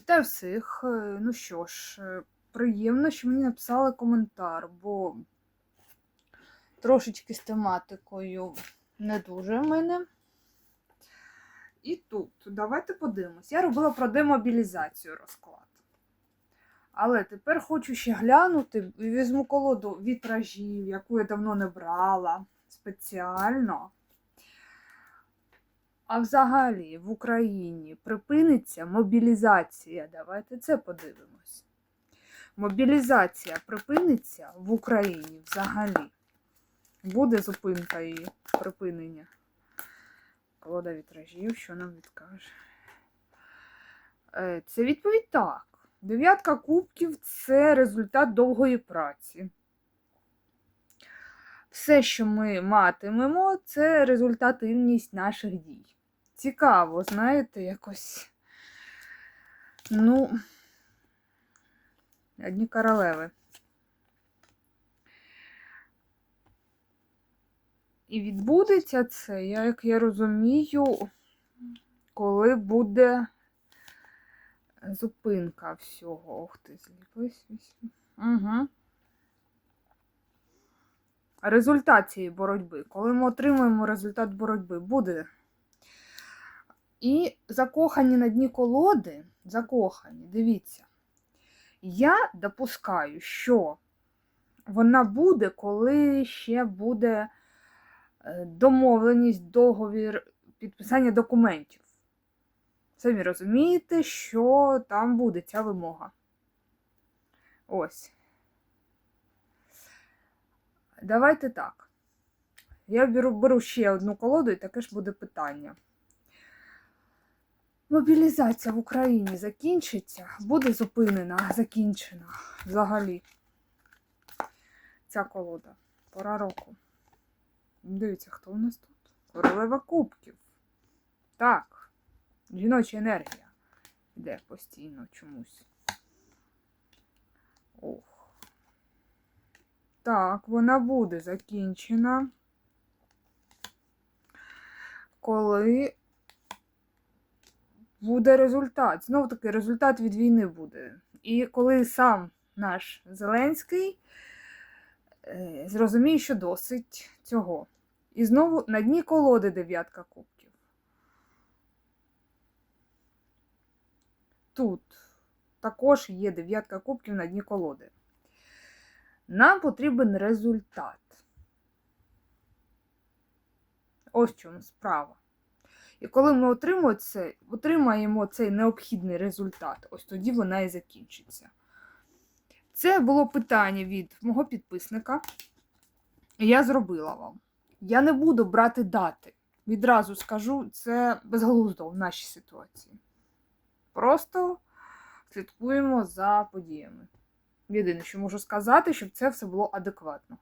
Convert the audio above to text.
Вітаю всіх. Е, Ну що ж, е, приємно, що мені написали коментар, бо трошечки з тематикою не дуже в мене. І тут, давайте подивимось. Я робила про демобілізацію розклад. Але тепер хочу ще глянути візьму колоду вітражів, яку я давно не брала спеціально. А взагалі в Україні припиниться мобілізація. Давайте це подивимось. Мобілізація припиниться в Україні взагалі. Буде зупинка її припинення. Колода вітражів, що нам відкаже? Е, Це відповідь так. Дев'ятка кубків це результат довгої праці. Все, що ми матимемо, це результативність наших дій. Цікаво, знаєте, якось. Ну, одні королеви. І відбудеться це, я, як я розумію, коли буде зупинка всього. Ох ти, зліпись. Угу. Результат цієї боротьби. Коли ми отримуємо результат боротьби, буде. І закохані на дні колоди, закохані, дивіться. Я допускаю, що вона буде, коли ще буде е, домовленість, договір, підписання документів. Самі розумієте, що там буде ця вимога. Ось. Давайте так. Я беру, беру ще одну колоду, і таке ж буде питання. Мобілізація в Україні закінчиться, буде зупинена, закінчена взагалі. Ця колода. Пора року. Дивіться, хто у нас тут? Королева кубків. Так. Жіноча енергія. Іде постійно чомусь. Ох. Так, вона буде закінчена. Коли буде результат. Знову таки, результат від війни буде. І коли сам наш Зеленський е, зрозуміє, що досить цього. І знову на дні колоди дев'ятка кубків. Тут також є дев'ятка кубків на дні колоди. Нам потрібен результат. Ось чому справа. І коли ми отримаємо, це, отримаємо цей необхідний результат, ось тоді вона і закінчиться. Це було питання від мого підписника. Я зробила вам. Я не буду брати дати. Відразу скажу, це безглуздо в нашій ситуації. Просто слідкуємо за подіями. Єдине, що можу сказати, щоб це все було адекватно.